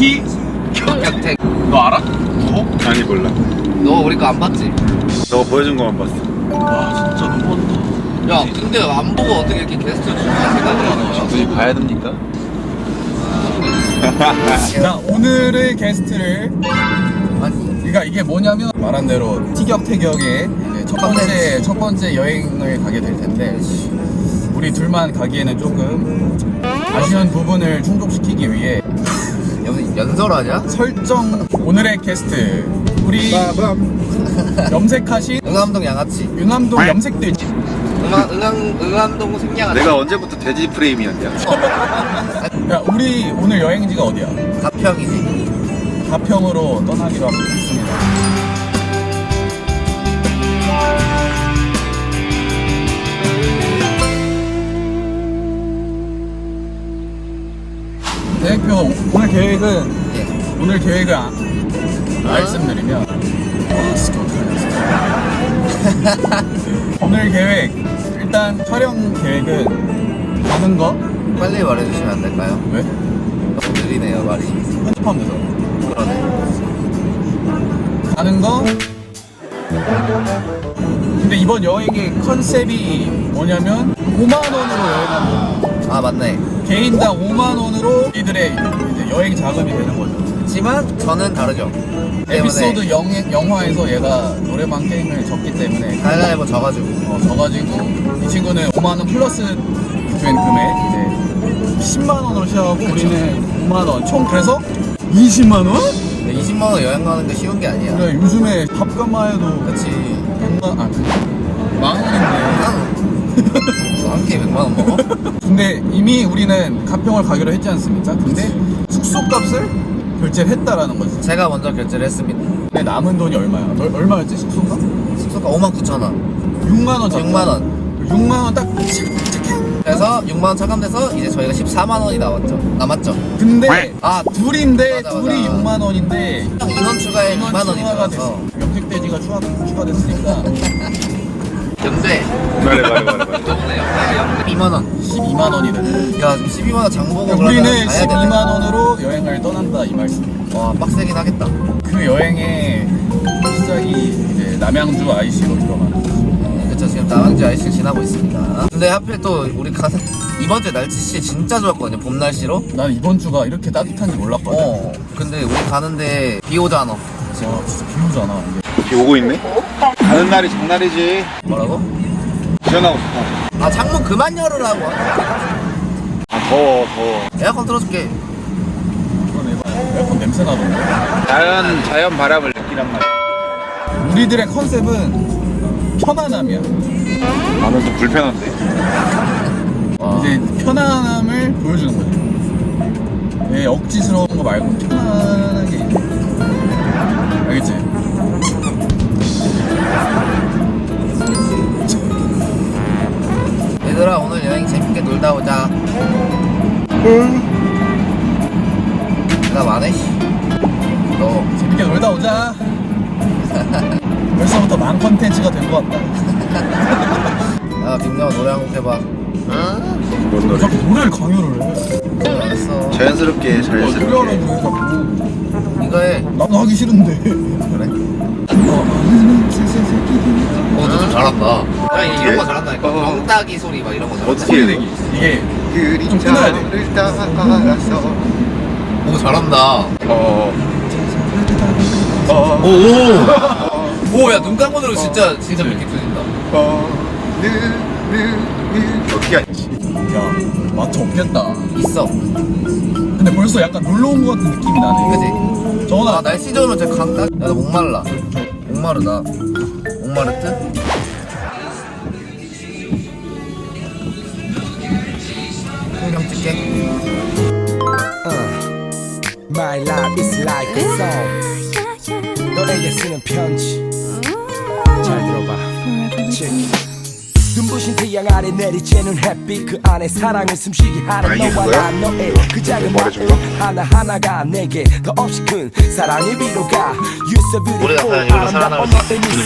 티 격택 너 알아? 누구? 아니 몰라 너 우리 거 안 봤지? 너 보여준 것만 봤어 와 진짜 너무한다 야 근데 안 보고 어떻게 이렇게 게스트 출연할 생각을 하는 거야? 굳이 봐야 됩니까? 자 오늘의 게스트를 아니 그러니까 이게 뭐냐면 말한 대로 티격태격의 이제 첫 번째. 첫 번째 여행을 가게 될 텐데 우리 둘만 가기에는 조금 아쉬운 부분을 충족시키기 위해 무슨 연설하냐? 설정. 오늘의 게스트. 우리 염색하신 응암동 양아치. 윤암동 염색돼지 응암, 응암, 응암동 생양아치. 내가 언제부터 돼지 프레임이었냐? 야 우리 오늘 여행지가 어디야? 가평이지. 가평으로 떠나기로 했습니다 대표. 오늘 계획은 예. 오늘 계획을 아, 말씀드리면 오늘 계획 일단 촬영 계획은 가는 거? 빨리 말해주시면 안 될까요? 왜? 너무 느리네요 말이. 편집하면 되잖아 그러네. 가는 거? 근데 이번 여행의 컨셉이 뭐냐면 5만 원으로 여행하는 아 맞네 개인당 5만 원으로 이들의 이제 여행 자금이 되는 거죠. 하지만 저는 다르죠. 에피소드 영, 영화에서 얘가 노래방 게임을 졌기 때문에 가위바위보 져가지고. 어, 져가지고 이 친구는 5만 원 플러스 된 금액 이제 10만 원으로 시작하고 우리는 5만 원. 총 그래서 20만 원? 20만 원 여행 가는 게 쉬운 게 아니야. 그래 요즘에 밥값만 해도 그치. 100만 아 그, 만 원인데 한 끼에 100만원 먹어? 근데 이미 우리는 가평을 가기로 했지 않습니까? 근데 숙소값을 결제를 했다라는 거지. 제가 먼저 결제를 했습니다. 근데 남은 돈이 얼마야? 얼, 얼마였지 숙소가? 숙소가 5만 9천 원. 6만 원 잡고? 6만 원. 6만 원 딱 그래서 6만 원 차감돼서 이제 저희가 14만 원이 나왔죠. 남았죠. 근데 아 둘인데 맞아, 맞아. 둘이 6만 원인데 인원 추가에 2만 원이 추가가 들어서. 됐어 염색돼지가 추가, 추가됐으니까 연대 말해 말해 말해 말해 좋네요 2만 원 12만 원이 되네 야, 지금 12만 원 장보고 그러면 우리는 가야 되네. 12만 원으로 여행을 떠난다 이 말씀 와, 빡세긴 하겠다. 그 여행의 시작이 이제 남양주 IC로 들어가는 네, 그쵸, 지금 남양주 아이씨 지나고 있습니다. 근데 하필 또 우리 가는 이번 주에 날씨 진짜 좋았거든요, 봄 날씨로. 난 이번 주가 이렇게 따뜻한지 몰랐거든 어, 근데 우리 가는데 비 오잖아. 와 진짜 비 오잖아 이게 비 오고 있네 가는 날이 장날이지. 뭐라고? 시원하고 좋다 아, 창문 그만 열으라고. 아 더워 더워. 에어컨 틀어줄게. 에어컨 냄새 나던데 자연 자연 바람을 느끼란 말이야. 우리들의 컨셉은 편안함이야. 나는 좀 불편한데. 와, 이제 편안함을 보여주는 거지. 예, 억지스러운 거 말고 편안하게 알겠지? 얘들아, 오늘 여행 재밌게 놀다 오자. 대답 안 해, 씨. 너, 재밌게 놀다 오자 벌써부터 만 컨텐츠가 된 것 같다 야, 빅녀 노래 한 곡 해봐. 뭔 노래 자꾸 노래를 강요를 해 했어. 자연스럽게 어, 자연스럽게 그래 자꾸 이거 해. 나도 하기 싫은데 그래? 어, 세세 새끼들. 어, 너좀 잘한다. 야, 이- 이런 거 잘한다니까. 어. 엉따기 소리 막 이런 거 잘한다. 어떻게 해 이게. 그림자를 따라서 오, 잘한다. 어 오, 오. 오, 야, 눈 감고 들으면 진짜, 진짜 이렇게 들린다. 어떻게 하지 야 마트 없겠다 있어. 근데 벌써 약간 놀러 온 것 같은 느낌이 나네 그지? 아, 날씨 좋으면 저 강딱? 야, 나 목말라. 목마르다. 목마르트? 풍경 찍게. My life is like a song 너에게 쓰는 편지 잘 들어봐 check. 눈부신 태양 아래 내리쬐는 햇빛 그 안에 사랑을 숨쉬게 아, 하는 이게 너와? 나 너의 그 작은 마음. 하나하나가 내게 더 없이 큰 사랑의 위로가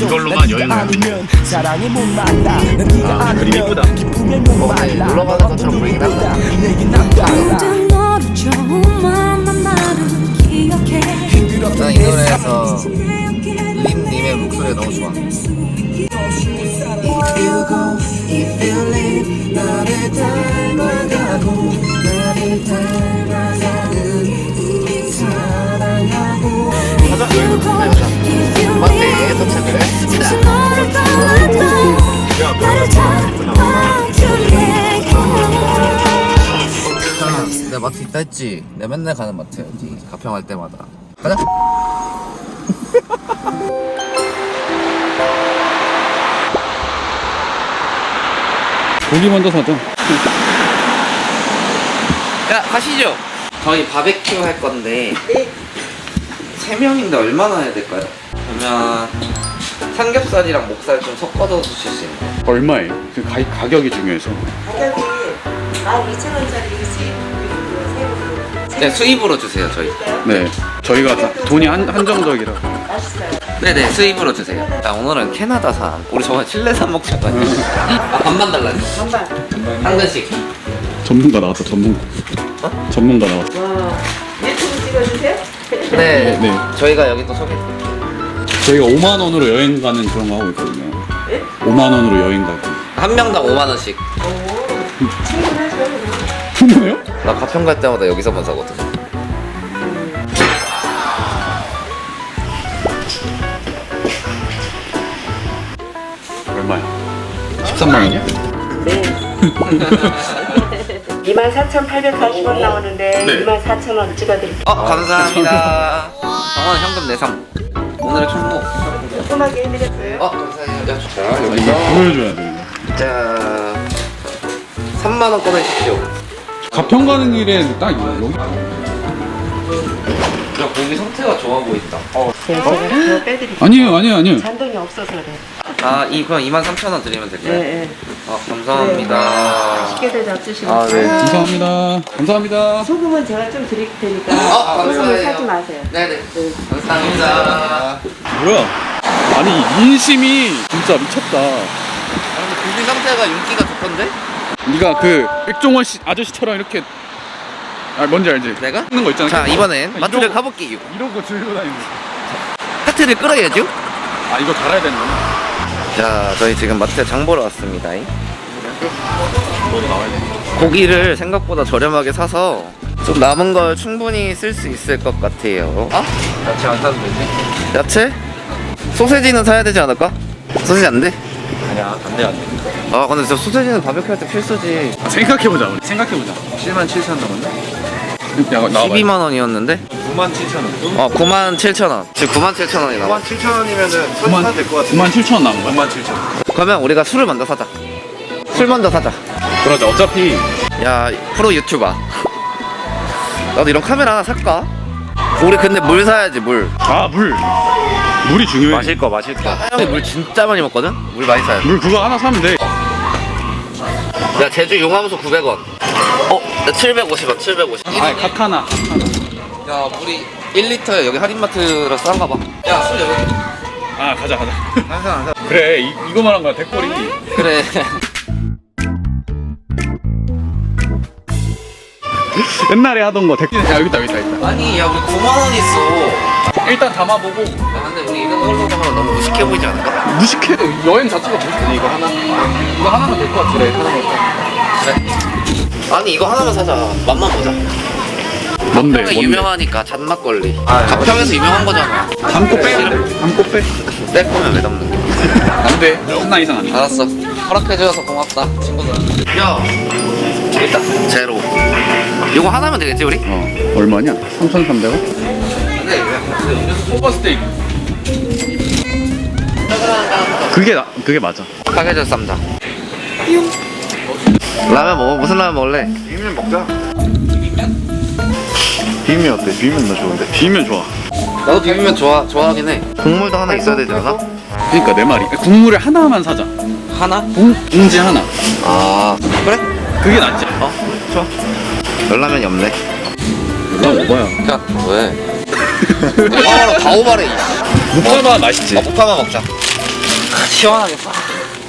이걸로만 여행을 사랑이 못 만나. 난 네가 아, 그림 아니면 이쁘다. 기쁨에 못 말라. 놀러 가는 것처럼 보이긴 한다. 내게 남달라. 언제 너를 처음 만난 나를 난이 노래에서 린님의 목소리가 너무 좋아. 맞네, 도착을 했습니다. 자, 내가 마트 있다 했지. 내가 맨날 가는 마트 여기 가평할 때마다. 가자. 고기 먼저 사죠. 야, 가시죠. 저희 바베큐 할 건데. 세 명인데 얼마나 해야 될까요? 그러면 삼겹살이랑 목살 좀 섞어서 주실 수 있나요? 얼마에? 그 가, 가격이 중요해서. 가격이 12,000원짜리 수입 세부로 네, 수입으로 주세요, 저희. 네. 저희가 다 돈이 한, 한정적이라. 맛있어요. 네네, 수입으로 주세요. 자, 오늘은 캐나다산. 우리 저번에 칠레산 먹자거든요. 아, 반반 달라요. 반반. 한 근씩. 전문가 나왔다, 전문가. 전문가 나왔다. 와. 유튜브 찍어주세요? 네, 네. 저희가 여기 또 소개. 저희가 5만 원으로 여행 가는 그런 거 하고 있거든요. 네? 5만 원으로 여행 가기. 한 명당 5만 원씩. 충분하죠. 그럼. 충분해요? 나 가평 갈 때마다 여기서 만 사거든. 13만 원이야? 네. 24,840원 나오는데 네. 24,000원 찍어드릴게요. 어, 감사합니다. 정원 현금 내상. 오늘의 총무. 조그맣게 해드렸어요. 어, 감사해요. 자, 여기서. 보여줘야 돼. 자, 3만 원 꺼내십시오. 가평 가는 길엔 딱 이거, 여기. 야, 고기 상태가 좋아 보인다. 어. 네, 제가 더 빼드릴게요. 아니에요, 아니에요, 아니에요. 잔돈이 없어서 그래. 아, 이, 그럼 23,000원 드리면 네, 될까요? 네. 아, 감사합니다. 쉽게들 잡수시고. 아, 네. 감사합니다. 감사합니다. 소금은 제가 좀 드릴 테니까 어, 소금을 감사해요. 사지 마세요. 네네. 감사합니다. 뭐야? 아니, 인심이 진짜 미쳤다. 아, 근데 고기 상태가 윤기가 좋던데? 네가 그 백종원 씨 아저씨처럼 이렇게 아 뭔지 알지? 내가? 하는 거 있잖아. 자, 이번엔 아, 마트를 이러고- 가볼게요. 이런 거 들고 다니는. 하트를 끌어야죠? 아 이거 달아야 되는 거야? 자, 저희 지금 마트에 장 보러 왔습니다. 고기를 생각보다 저렴하게 사서 좀 남은 걸 충분히 쓸 수 있을 것 같아요. 어? 야채 안 사도 되지? 야채? 소세지는 사야 되지 않을까? 소세지 안 돼? 아니야 안돼 안돼 아 근데 저 소세지는 바베큐 할 때 필수지. 생각해 보자. 우리 생각해 보자. 7만 7천 원야 나와. 12만 원이었는데? 9만 7천 원 어, 9만 7천 원. 지금 9만 7천 원이 나와. 9만 7천 원이면은 9만 사도 될것 같아 9만 7천 원 남은 거야? 9만 7천 원 그러면 우리가 술을 먼저 사자. 술 먼저 사자. 그러자. 어차피 야, 프로 유튜버. 나도 이런 카메라 하나 살까? 우리 근데 물 사야지, 물. 아 물. 물이 중요해. 마실 거 마실 거 하영이 물 진짜 많이 먹거든? 물 많이 사야 돼. 물 그거 하나 사면 돼. 야, 제주 용암수 900원. 어, 야, 750원, 750원. 아각 하나. 야, 물이 1리터에 여기 할인마트로 싼가 봐. 야, 술 여기. 아 가자 가자. 항상, 항상. 그래 이, 이거만 한 거야 대꼬리. 그래. 옛날에 하던 거 대꼬리. 야 여기 있다 여기 있다 여기 있다. 아니, 야, 우리 9만원 있어. 일단 담아보고 야, 근데 우리 이거 넣으려고 하면 너무 무식해 보이지 않을까? 무식해. 여행 자체가 무식해. 이거 하나. 이거 하나면 될 것 같아. 그래 하나만. 아니, 이거 하나만 사자. 맛만 보자. 뭔데? 가평에 유명하니까 잔막걸리. 아, 가평에서 유명한 거잖아. 담고 빼. 담고 빼. 뺄 거면 왜 담는 거야? 안 돼. 하나 이상 안 돼. 알았어. 허락해줘서 고맙다, 친구들. 야, 있다. 제로. 이거 하나면 되겠지, 우리? 어 얼마냐? 3,300원? 근데 소바 스테이크. 그게 나, 그게 맞아. 파게젓 쌈장. 라면 먹어? 무슨 라면 먹을래? 비빔면 먹자 비빔면 어때? 비빔면 나 좋은데 비면 좋아. 나도 비빔면 좋아 좋아하긴 해. 국물도 하나 있어야 되지 않아? 그러니까 내 말이 국물을 하나만 사자. 하나? 봉, 봉지 하나. 아 그래? 그게 낫지. 어 좋아. 열라면이 없네. 몰라 먹어야. 야 왜? 오바마로 다 오바래. 묵사바 맛있지. 어 볶아만 먹자. 아, 시원하겠다.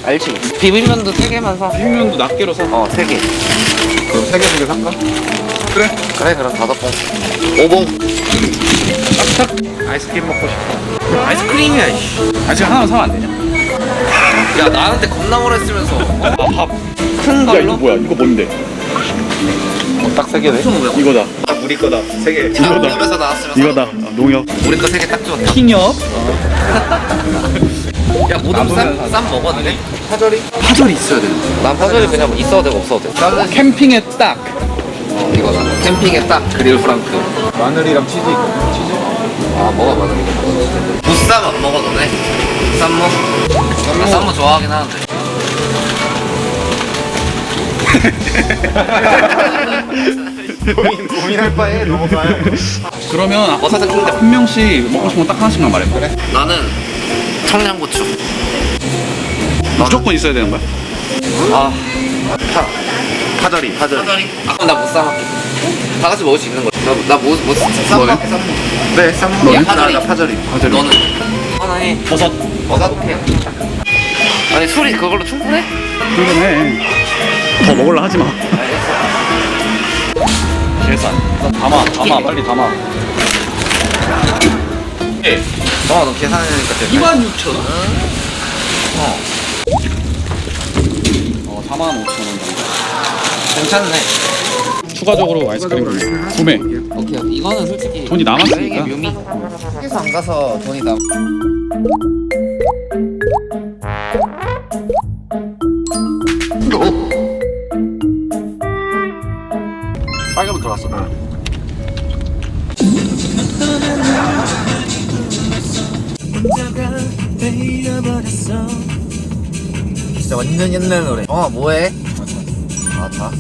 알지? 비빔면도 세 개만 사. 비빔면도 낱개로 사. 어, 세 개. 그럼 세 개, 세개 살까? 그래, 그럼 다섯 봉. 오봉. 딱 아이스크림 먹고 싶어. 아이스크림이야, 이씨. 아직 하나만 사면 안 되냐? 야, 나한테 겁나 오래 쓰면서. 아, 밥. 큰 걸로? 뭐야? 이거 뭔데? 딱 세 개네. 1,500원. 이거다. 아, 우리 거다. 세 개. 농협에서 나왔으면 이거다. 아, 농협. 우리 거 세 개 딱 좋았다. 킹엽. 야, 모듬 쌈, 쌈 돼? 파절이? 파절이 있어야 돼. 난 파절이 그냥 뭐 있어도 되고 없어도 돼. 캠핑에 딱. 어, 이거다. 캠핑에 딱 그릴 프랑크. 마늘이랑 치즈 있거든. 치즈. 아, 먹어봐. 무쌈 안 먹어도 돼? 쌈무? 나 쌈무 좋아하긴 하는데. 고민, 고민할 바에 넘어가요. 그러면 뭐 킹데 한 명씩 먹고 싶은 거 딱 하나씩만 말해. 그래. 나는 청양고추. 무조건 있어야 되는 거야? 아, 파. 파절이, 파절이. 파절이? 아, 그럼 나 무쌈 할게. 다 같이 먹을 수 있는 거지. 나, 나 뭐, 뭐, 쌈무 할게, 쌈무. 네, 쌈무. 야, 나, 파절이. 나 파절이. 너는? 하나에 버섯. 버섯 해. 아니, 술이 그걸로 충분해? 그러긴 해. 더 먹을라 하지 마. 계산. 담아, 담아, 빨리 담아. 예. 어, 너 계산하니까 돼. 26,000원. 어, 어, 45,000원 정도. 괜찮네. 추가적으로 아이스크림 구매. 오케이, 이거는 솔직히 돈이 남았으니까. 묘미. 휴게소 안 가서 돈이 남. 빨간불 들어왔어. 진짜 완전 옛날 노래. 어, 뭐해? 아, 자.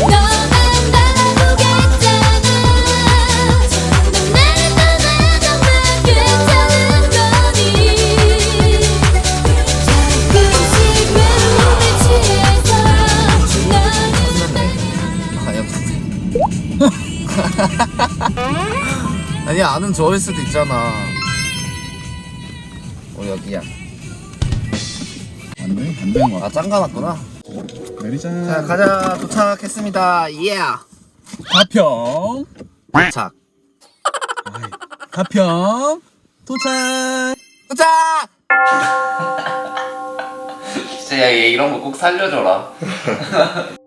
너만 아니야, 아는 저일 수도 있잖아. 어, 여기야. 안 돼? 안 되는 거야. 아, 짱가놨구나. 내리자. 자, 가자. 도착했습니다. 예. 가평 도착. 가평 도착 도착! 진짜 야, 얘 이런 거 꼭 살려줘라.